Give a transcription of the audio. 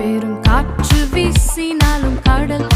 பெரும் காற்று வீசினாலும் கடல்